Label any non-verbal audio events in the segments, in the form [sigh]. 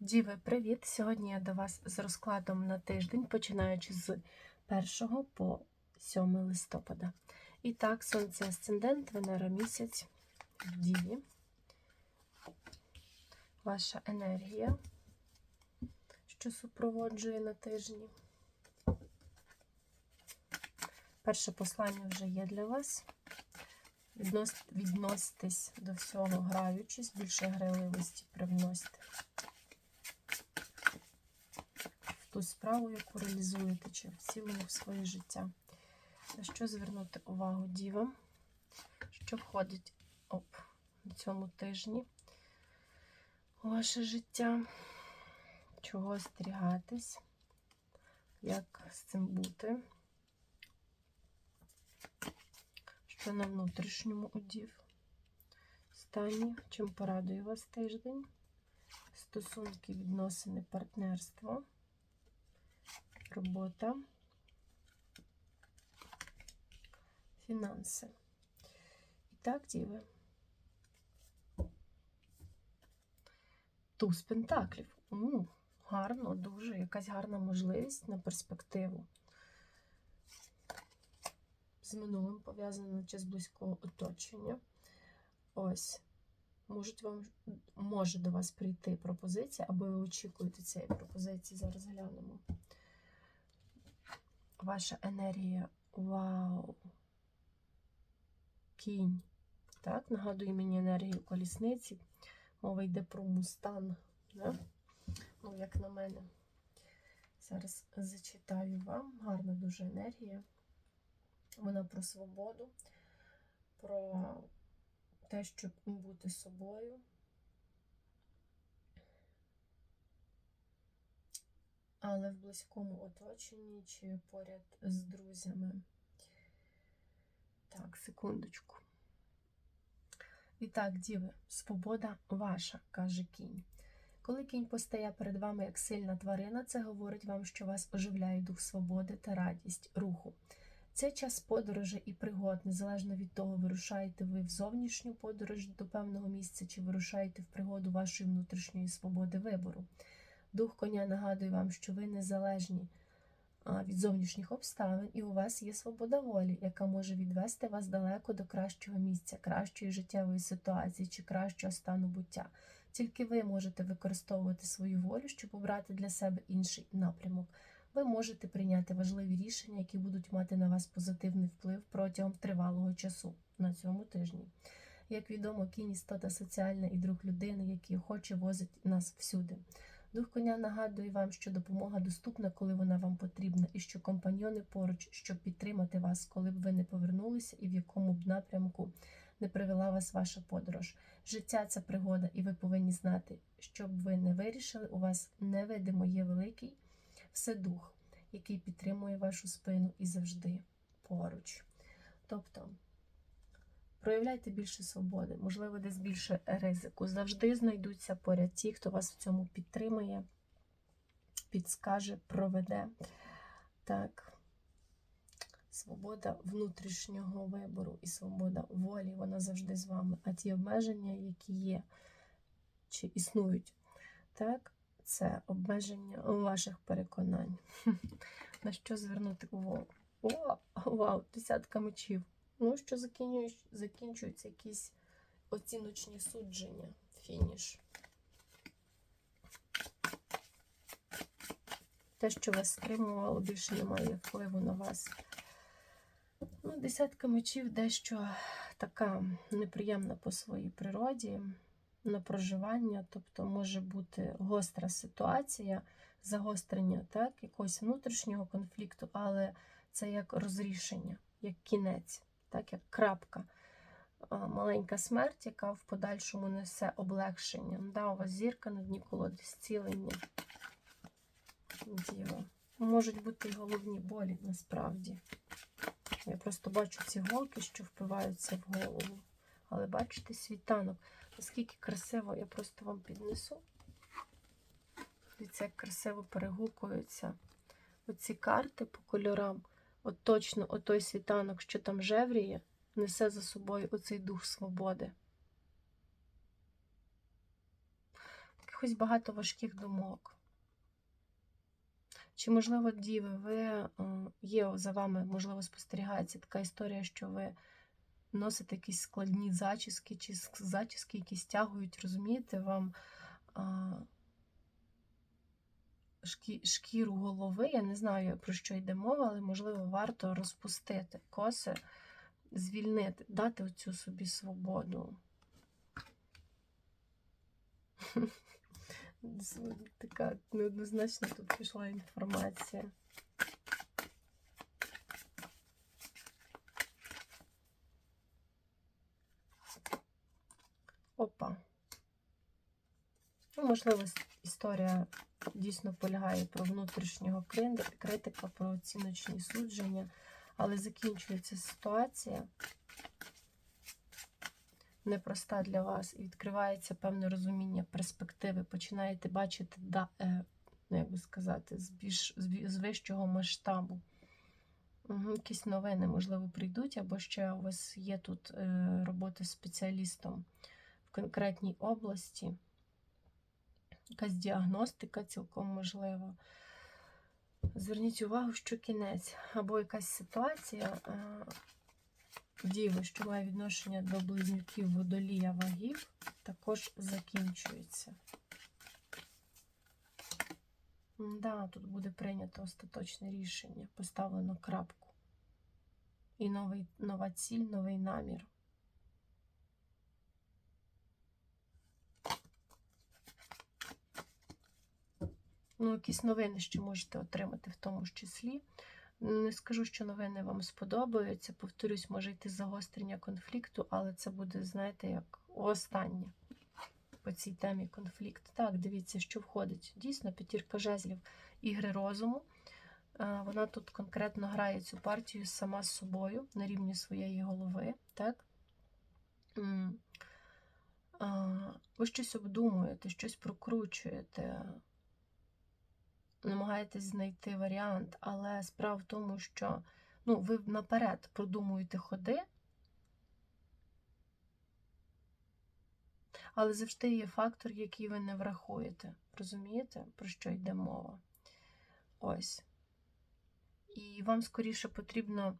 Діви, привіт! Сьогодні я до вас з розкладом на тиждень, починаючи з 1 по 7 листопада. І так, сонце асцендент, Венера місяць в Діві. Ваша енергія, що супроводжує на тижні. Перше послання вже є для вас. Відноситесь до всього граючись, більше грайливості привносите ту справу, яку реалізуєте, чи в цілому в своє життя. На що звернути увагу дівам, що входить оп, на цьому тижні у ваше життя, чого остерігатись, як з цим бути. Що на внутрішньому удів стані, чим порадує вас тиждень, стосунки, відносини, партнерство, робота, фінанси. І так, діви. Туз пентаклів. У, гарно, дуже, якась гарна можливість на перспективу з минулим пов'язано чи з близького оточення. Ось. Можуть вам, може до вас прийти пропозиція, або ви очікуєте цієї пропозиції, зараз глянемо. Ваша енергія. Вау! Кінь. Так, нагадує мені енергію колісниці. Мова йде про мустан. Да? Ну, як на мене. Зараз зачитаю вам. Гарна дуже енергія. Вона про свободу, про те, щоб бути собою. Але в близькому оточенні чи поряд з друзями. Так, секундочку. І так, діви, свобода ваша, каже кінь. Коли кінь постає перед вами як сильна тварина, це говорить вам, що вас оживляє дух свободи та радість руху. Це час подорожі і пригод, незалежно від того, вирушаєте ви в зовнішню подорож до певного місця, чи вирушаєте в пригоду вашої внутрішньої свободи вибору. Дух коня нагадує вам, що ви незалежні від зовнішніх обставин, і у вас є свобода волі, яка може відвести вас далеко до кращого місця, кращої життєвої ситуації чи кращого стану буття. Тільки ви можете використовувати свою волю, щоб обрати для себе інший напрямок ви можете прийняти важливі рішення, які будуть мати на вас позитивний вплив протягом тривалого часу на цьому тижні. Як відомо, кінь істота соціальна і друг людини, який охоче возить нас всюди. Дух коня нагадує вам, що допомога доступна, коли вона вам потрібна, і що компаньйони поруч, щоб підтримати вас, коли б ви не повернулися і в якому б напрямку не привела вас ваша подорож. Життя це пригода, і ви повинні знати, щоб ви не вирішили, у вас невидимо є великий Вседух, який підтримує вашу спину і завжди поруч. Тобто проявляйте більше свободи, можливо, десь більше ризику. Завжди знайдуться поряд ті, хто вас в цьому підтримує, підскаже, проведе. Так. Свобода внутрішнього вибору і свобода волі, вона завжди з вами. А ті обмеження, які є, чи існують, так, це обмеження ваших переконань. [laughs] На що звернути увагу? О, вау, десятка мечів. Ну, що закінчуються якісь оціночні судження, фініш. Те, що вас стримувало, більше не має впливу на вас. Ну, Десятка мечів дещо така неприємна по своїй природі на проживання, тобто може бути гостра ситуація, загострення так, якогось внутрішнього конфлікту, але це як розрішення, як кінець, так, як крапка. Маленька смерть, яка в подальшому несе облегшення. Да, У вас зірка на дні колоди, зцілення. Діва. Можуть бути головні болі насправді. Я просто бачу ці голки, що впиваються в голову. Але бачите, світанок. Наскільки красиво, я просто вам піднесу. Дивіться, як красиво перегукуються оці карти по кольорам. От точно отой світанок, що там жевріє, несе за собою оцей дух свободи. якихось багато важких думок. Чи, можливо, діви, ви е, є за вами, можливо, спостерігається така історія, що ви носите якісь складні зачіски, чи зачіски, які стягують, розумієте, вам шкіру голови. Я не знаю, про що йде мова, але, можливо, варто розпустити коси, звільнити, дати оцю собі свободу. Така неоднозначно тут пішла інформація. Опа. Ну, можливо, історія дійсно полягає про внутрішнього критика, про оціночні судження, але закінчується ситуація непроста для вас, і відкривається певне розуміння перспективи. Починаєте бачити, да, е, ну, як би сказати, з більш з вищого масштабу. Якісь новини, можливо, прийдуть, або ще у вас є тут е, робота з спеціалістом в конкретній області. Якась діагностика цілком можлива. Зверніть увагу, що кінець, або якась ситуація е, діви, що має відношення до близнюків водолія вагів, також закінчується. Да, тут буде прийнято остаточне рішення, поставлено крапку. І новий, нова ціль, новий намір. Ну, якісь новини ще можете отримати в тому ж числі. Не скажу, що новини вам сподобаються. Повторюсь, може йти загострення конфлікту, але це буде, знаєте, як останнє по цій темі конфлікт. Так, дивіться, що входить. Дійсно, п'ятірка жезлів ігри розуму. Е, Вона тут конкретно грає цю партію сама з собою на рівні своєї голови. Так? Ви щось обдумуєте, щось прокручуєте, намагаєтесь знайти варіант, але справа в тому, що ну, ви наперед продумуєте ходи, але завжди є фактор, який ви не врахуєте. Розумієте, про що йде мова? Ось. І вам скоріше потрібно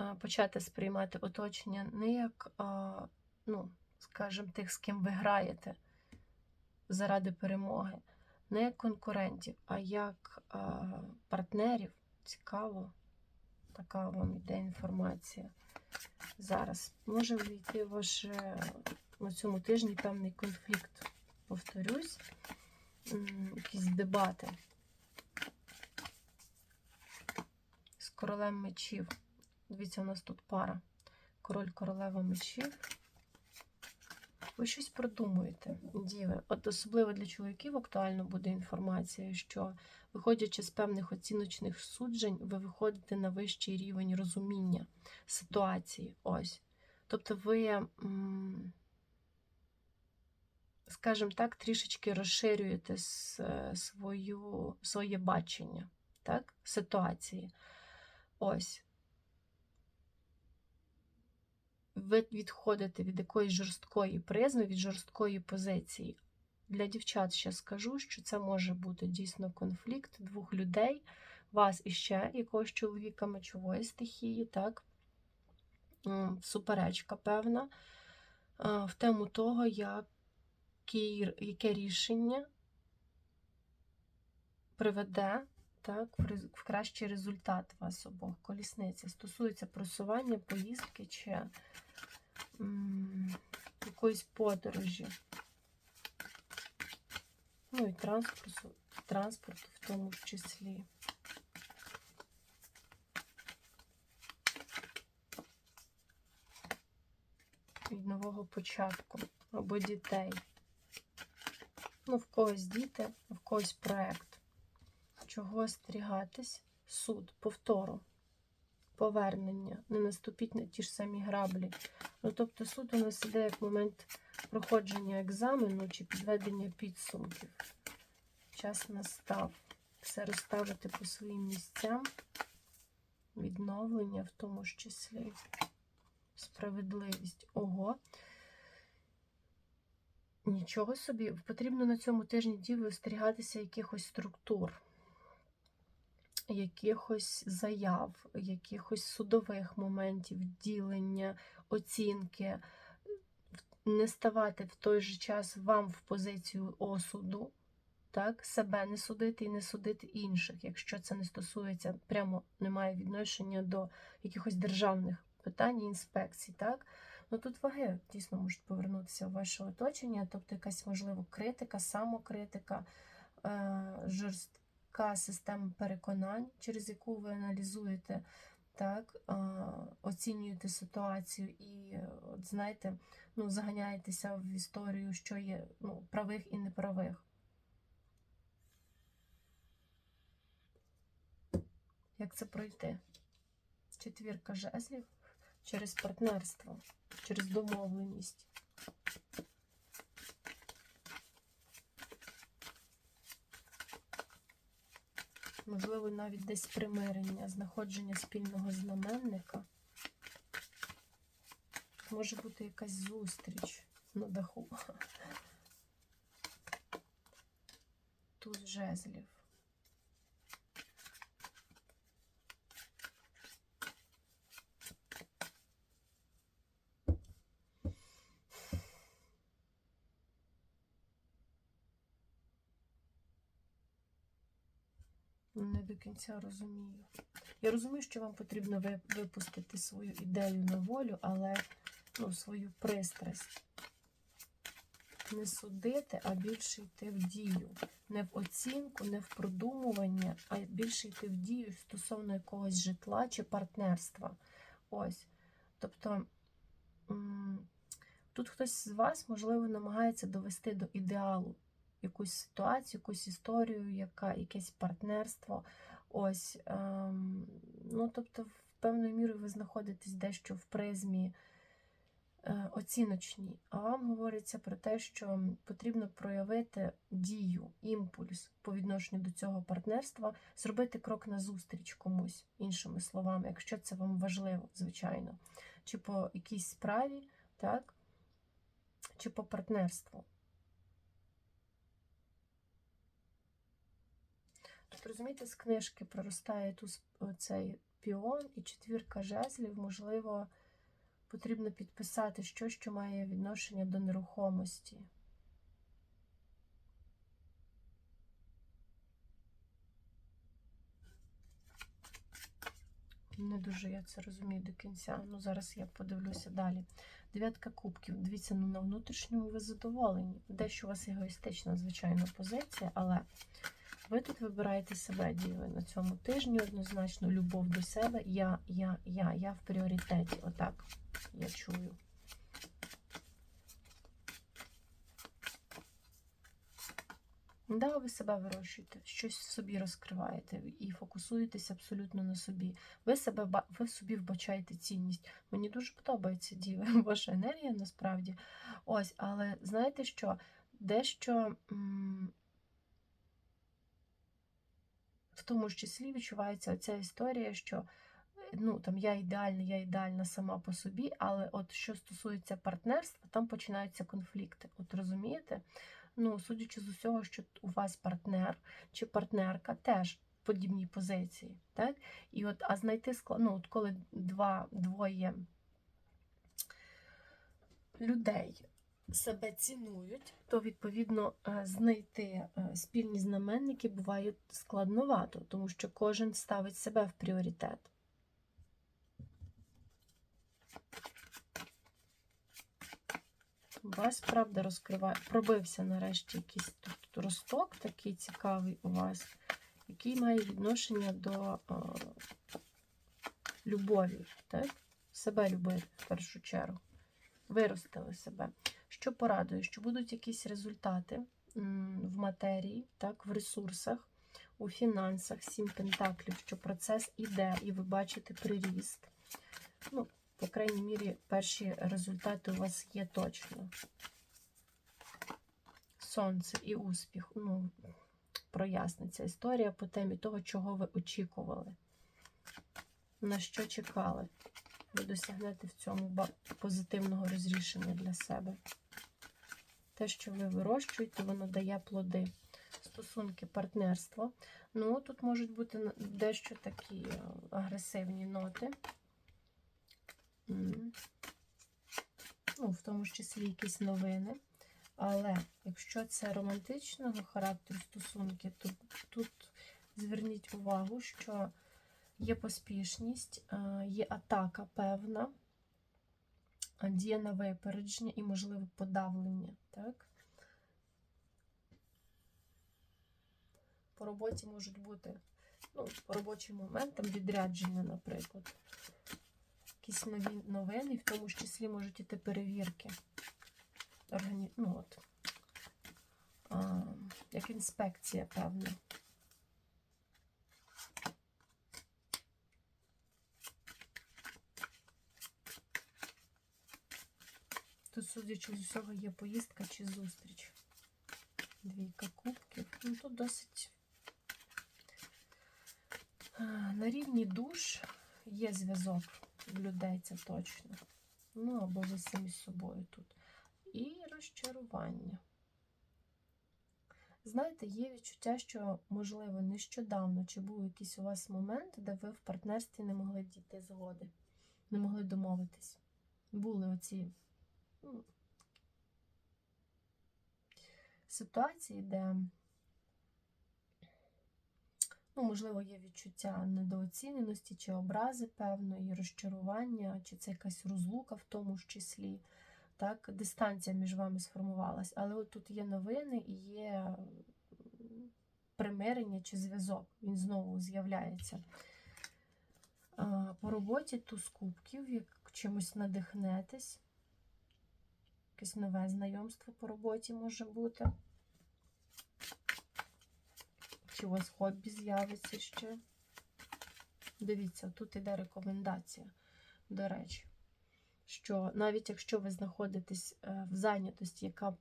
е, почати сприймати оточення не як, ну, скажімо, тих, з ким ви граєте заради перемоги, не конкурентів, а як партнерів. Цікаво, така вам іде інформація. Зараз може війти ваш е, на цьому тижні певний конфлікт. Повторюсь, якісь дебати з королем мечів. Дивіться, у нас тут пара. Король королева мечів. Ви щось продумуєте, діви. От особливо для чоловіків актуально буде інформація, що виходячи з певних оціночних суджень, ви виходите на вищий рівень розуміння ситуації. Ось. Тобто ви, скажімо так, трішечки розширюєте свою, своє бачення так, ситуації. Ось. Ви відходите від якоїсь жорсткої призми, від жорсткої позиції. Для дівчат ще скажу, що це може бути дійсно конфлікт двох людей, вас і ще якогось чоловіка мечової стихії, так? Суперечка певна в тему того, який, яке рішення приведе так, в, кращий результат вас обох. Колісниця стосується просування, поїздки чи якоїсь подорожі. Ну і транспорту, транспорту в тому числі. Від нового початку або дітей. Ну, в когось діти, в когось проект. Чого остерігатись? Суд, повтору, повернення, не наступіть на ті ж самі граблі. Ну, тобто суд у нас іде як момент проходження екзамену чи підведення підсумків. Час настав. Все розставити по своїм місцям, відновлення в тому ж числі. Справедливість. Ого. Нічого собі, потрібно на цьому тижні діви остерігатися якихось структур, якихось заяв, якихось судових моментів, ділення, оцінки, не ставати в той же час вам в позицію осуду, так, себе не судити і не судити інших, якщо це не стосується, прямо не має відношення до якихось державних питань інспекцій. так. Ну тут ваги дійсно можуть повернутися в ваше оточення, тобто якась, можливо, критика, самокритика, е, жорстка система переконань, через яку ви аналізуєте, так, оцінюєте ситуацію і, от знаєте, ну, заганяєтеся в історію, що є ну, правих і неправих. Як це пройти? Четвірка жезлів через партнерство, через домовленість. Можливо, навіть десь примирення, знаходження спільного знаменника. Може бути якась зустріч на даху. Тут жезлів. Не до кінця розумію. Я розумію, що вам потрібно випустити свою ідею на волю, але ну, свою пристрасть. Не судити, а більше йти в дію. Не в оцінку, не в продумування, а більше йти в дію стосовно якогось житла чи партнерства. Ось. Тобто тут хтось з вас, можливо, намагається довести до ідеалу якусь ситуацію, якусь історію, яка, якесь партнерство. Ось, ем, ну, тобто, в певною мірою ви знаходитесь дещо в призмі е, оціночній, а вам говориться про те, що потрібно проявити дію, імпульс по відношенню до цього партнерства, зробити крок назустріч комусь, іншими словами, якщо це вам важливо, звичайно, чи по якійсь справі, так, чи по партнерству. Розумієте, з книжки проростає тут цей піон і четвірка жезлів, можливо, потрібно підписати щось, що має відношення до нерухомості. Не дуже я це розумію до кінця. Ну, зараз я подивлюся далі. Дев'ятка кубків. Дивіться, ну на внутрішньому ви задоволені. Дещо у вас егоїстична, звичайно, позиція, але ви тут вибираєте себе, діви, на цьому тижні однозначно любов до себе. Я, я, я, я в пріоритеті. Отак я чую. Да, ви себе вирощуєте, щось собі розкриваєте і фокусуєтесь абсолютно на собі. Ви себе ви в собі вбачаєте цінність. Мені дуже подобається діви, [laughs] ваша енергія насправді. Ось, але знаєте що? Дещо в тому ж числі відчувається ця історія, що е, ну, там, я ідеальна, я ідеальна сама по собі, але от що стосується партнерства, там починаються конфлікти. От розумієте? Ну, судячи з усього, що у вас партнер чи партнерка теж в подібній позиції. Так? І от, а знайти склад, ну, от коли два, двоє людей себе цінують, то відповідно е, знайти е, спільні знаменники буває складновато, тому що кожен ставить себе в пріоритет. У вас, правда, розкриває, пробився нарешті якийсь тут росток такий цікавий у вас, який має відношення до е, любові, так? Себе любити в першу чергу. Виростили себе. Що порадує, що будуть якісь результати в матерії, так, в ресурсах, у фінансах, сім пентаклів, що процес іде, і ви бачите приріст. Ну, по крайній мірі, перші результати у вас є точно. Сонце і успіх. Ну, проясниться історія по темі того, чого ви очікували, на що чекали. Ви досягнете в цьому позитивного розрішення для себе. Те, що ви вирощуєте, воно дає плоди. Стосунки, партнерство. Ну, тут можуть бути дещо такі е, агресивні ноти. Ну, в тому ж числі якісь новини. Але якщо це романтичного характеру стосунки, то тут зверніть увагу, що є поспішність, е, є атака певна, діє на випередження і, можливо, подавлення. Так? По роботі можуть бути ну, робочим моментам відрядження, наприклад. Якісь нові новини, в тому ж числі можуть іти перевірки. Органі... Ну, от, а, як інспекція, певна. Судячи з усього, є поїздка чи зустріч. Двійка кубків. Ну, тут досить на рівні душ є зв'язок в людей, це точно. Ну, або ви самі з собою тут. І розчарування. Знаєте, є відчуття, що, можливо, нещодавно чи був якийсь у вас момент, де ви в партнерстві не могли дійти згоди, не могли домовитись. Були оці ситуації, де, ну, можливо, є відчуття недооціненості чи образи певної, розчарування, чи це якась розлука в тому ж числі. Так, дистанція між вами сформувалась. Але от тут є новини і є примирення чи зв'язок. Він знову з'являється. По роботі туз кубків, як чимось надихнетесь. Якесь нове знайомство по роботі може бути. Чи у вас хобі з'явиться ще? Дивіться, тут іде рекомендація, до речі, що навіть якщо ви знаходитесь е, в зайнятості, яка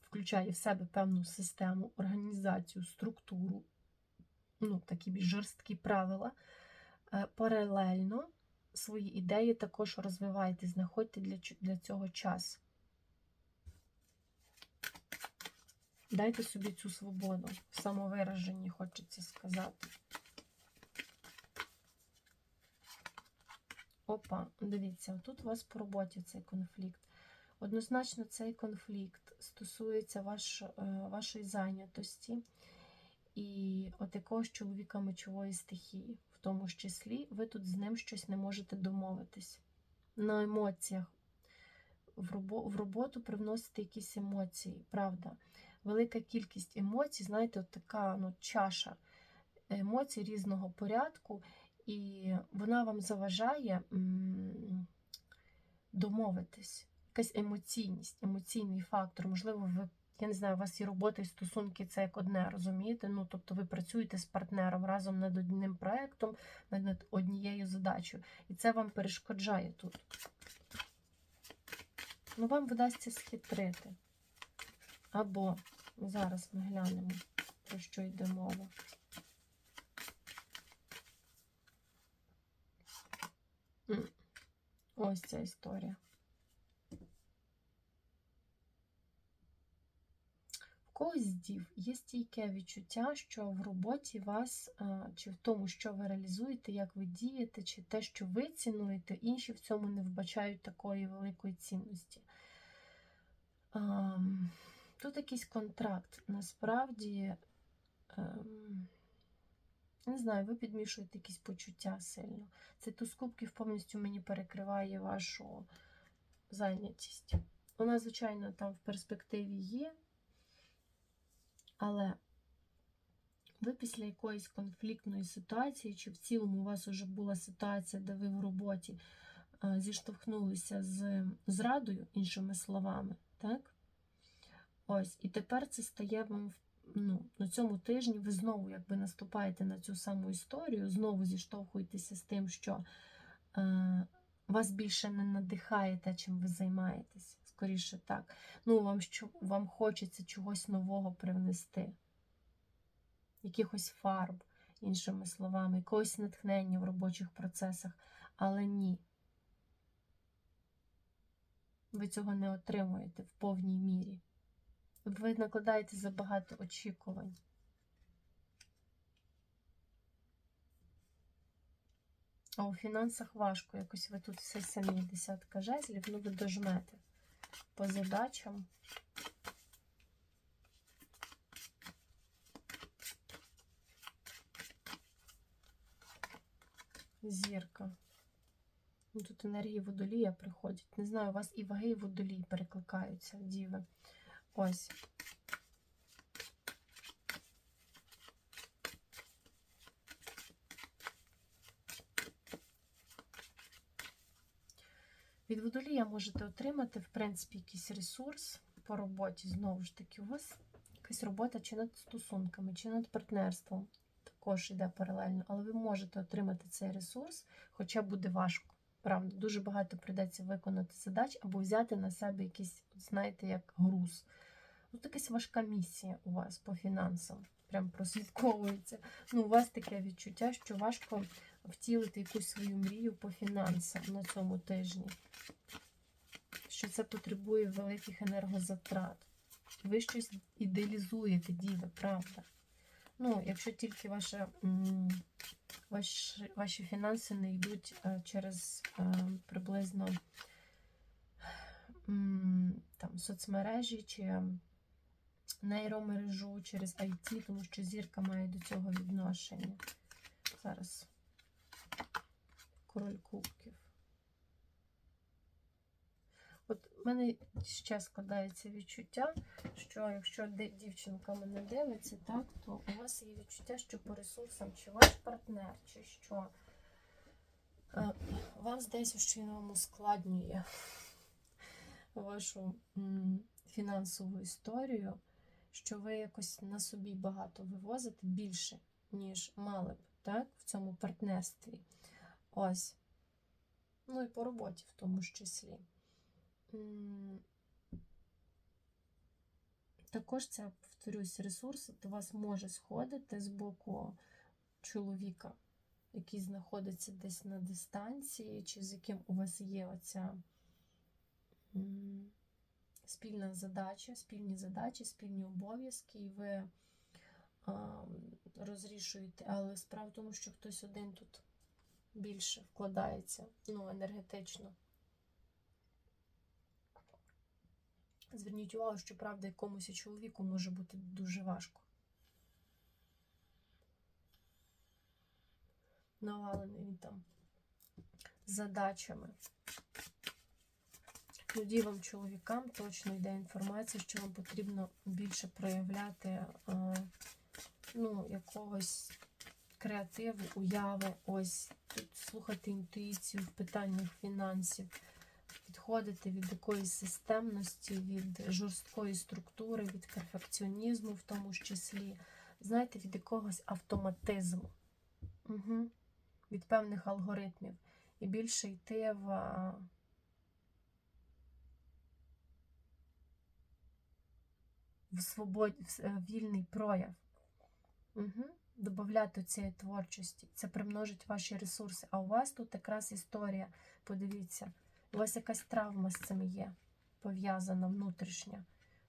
включає в себе певну систему, організацію, структуру, ну, такі більш жорсткі правила, е, паралельно свої ідеї також розвивайте, знаходьте для, для цього час. Дайте собі цю свободу в самовираженні, хочеться сказати. Опа, дивіться, тут у вас по роботі цей конфлікт. Однозначно, цей конфлікт стосується ваш, е, вашої зайнятості і от якогось чоловіка мечової стихії. В тому числі, ви тут з ним щось не можете домовитись. На емоціях. В робо- в роботу привносите якісь емоції, правда. Велика кількість емоцій, знаєте, от така ну, чаша емоцій різного порядку, і вона вам заважає домовитись. Якась емоційність, емоційний фактор. Можливо, ви, я не знаю, у вас і робота, і стосунки це як одне, розумієте? Ну, тобто ви працюєте з партнером разом над одним проєктом, над однією задачею. І це вам перешкоджає тут. Ну, вам вдасться схитрити. Або зараз ми глянемо, про що йде мова. Ось ця історія. В когось дів є стійке відчуття, що в роботі вас, чи в тому, що ви реалізуєте, як ви дієте, чи те, що ви цінуєте, інші в цьому не вбачають такої великої цінності. Тут якийсь контракт. Насправді, ем, не знаю, ви підмішуєте якісь почуття сильно. Цей туз кубків повністю мені перекриває вашу зайнятість. Вона, звичайно, там в перспективі є, але ви після якоїсь конфліктної ситуації, чи в цілому у вас вже була ситуація, де ви в роботі е, зіштовхнулися з зрадою, іншими словами, так? Ось, і тепер це стає вам ну, на цьому тижні ви знову якби наступаєте на цю саму історію, знову зіштовхуєтеся з тим, що е, вас більше не надихає те, чим ви займаєтесь. Скоріше так. Ну, вам, що, вам хочеться чогось нового привнести, якихось фарб, іншими словами, якогось натхнення в робочих процесах, але ні. Ви цього не отримуєте в повній мірі. Ви накладаєте забагато очікувань. А у фінансах важко. Якось ви тут все самі десятка жезлів, ну ви дожмете по задачам. Зірка. Ну, Тут енергії водолія приходять. Не знаю, у вас і ваги, і водолій перекликаються, діви. Ось. Від водолія можете отримати, в принципі, якийсь ресурс по роботі. Знову ж таки, у вас якась робота чи над стосунками, чи над партнерством. Також йде паралельно, але ви можете отримати цей ресурс, хоча буде важко. Правда, дуже багато прийдеться виконати задач або взяти на себе якийсь, от знаєте, як груз. Тут якась важка місія у вас по фінансам. Прям прослідковується. Ну, у вас таке відчуття, що важко втілити якусь свою мрію по фінансам на цьому тижні. Що це потребує великих енергозатрат. Ви щось ідеалізуєте, діви, правда. Ну, якщо тільки ваша, м, ваш, ваші фінанси не йдуть е, через е, приблизно там, соцмережі чи нейромережу через IT, тому що зірка має до цього відношення. Зараз король кубків. От в мене ще складається відчуття, що якщо дівчинка мене дивиться, так, то у вас є відчуття, що по ресурсам чи ваш партнер, чи що е, вам здається, що він вам ускладнює вашу фінансову історію, що ви якось на собі багато вивозите більше, ніж мали б, так, в цьому партнерстві. Ось. Ну і по роботі в тому ж числі. Також це, повторюсь, ресурс до вас може сходити з боку чоловіка, який знаходиться десь на дистанції, чи з яким у вас є оця спільна задача, спільні задачі, спільні обов'язки, і ви розрішуєте. Але справа в тому, що хтось один тут більше вкладається ну, енергетично. Зверніть увагу, що правда якомусь чоловіку може бути дуже важко. Навалений він там задачами. Тоді вам, чоловікам, точно йде інформація, що вам потрібно більше проявляти е, ну, якогось креативу, уяви, ось тут слухати інтуїцію в питаннях фінансів, відходити від якоїсь системності, від жорсткої структури, від перфекціонізму, в тому ж числі, знаєте, від якогось автоматизму, угу. від певних алгоритмів. І більше йти в. В свободі, в е, вільний прояв. Угу. Добавляти цієї творчості. Це примножить ваші ресурси. А у вас тут якраз історія, подивіться, у вас якась травма з цим є, пов'язана внутрішня,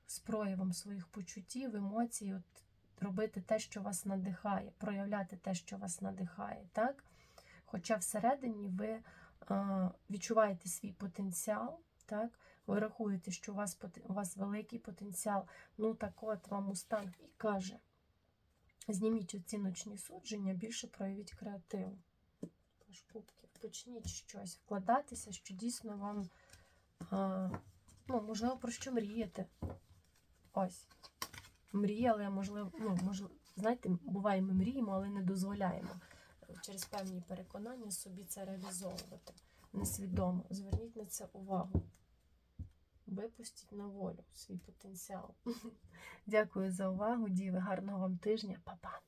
з проявом своїх почуттів, емоцій, от робити те, що вас надихає, проявляти те, що вас надихає. так? Хоча всередині ви а, відчуваєте свій потенціал, так? Ви рахуєте, що у вас, у вас великий потенціал, ну так от вам Мустанг і каже, зніміть оціночні судження, більше проявіть креативу. Паш почніть щось вкладатися, що дійсно вам, а, ну, можливо, про що мрієте. Ось. Мріяли, можливо, ну, можливо, знаєте, буває, ми мріємо, але не дозволяємо е, через певні переконання собі це реалізовувати. Несвідомо. Зверніть на це увагу. Випустіть на волю свій потенціал. [laughs] Дякую за увагу, діви. Гарного вам тижня, Па-па!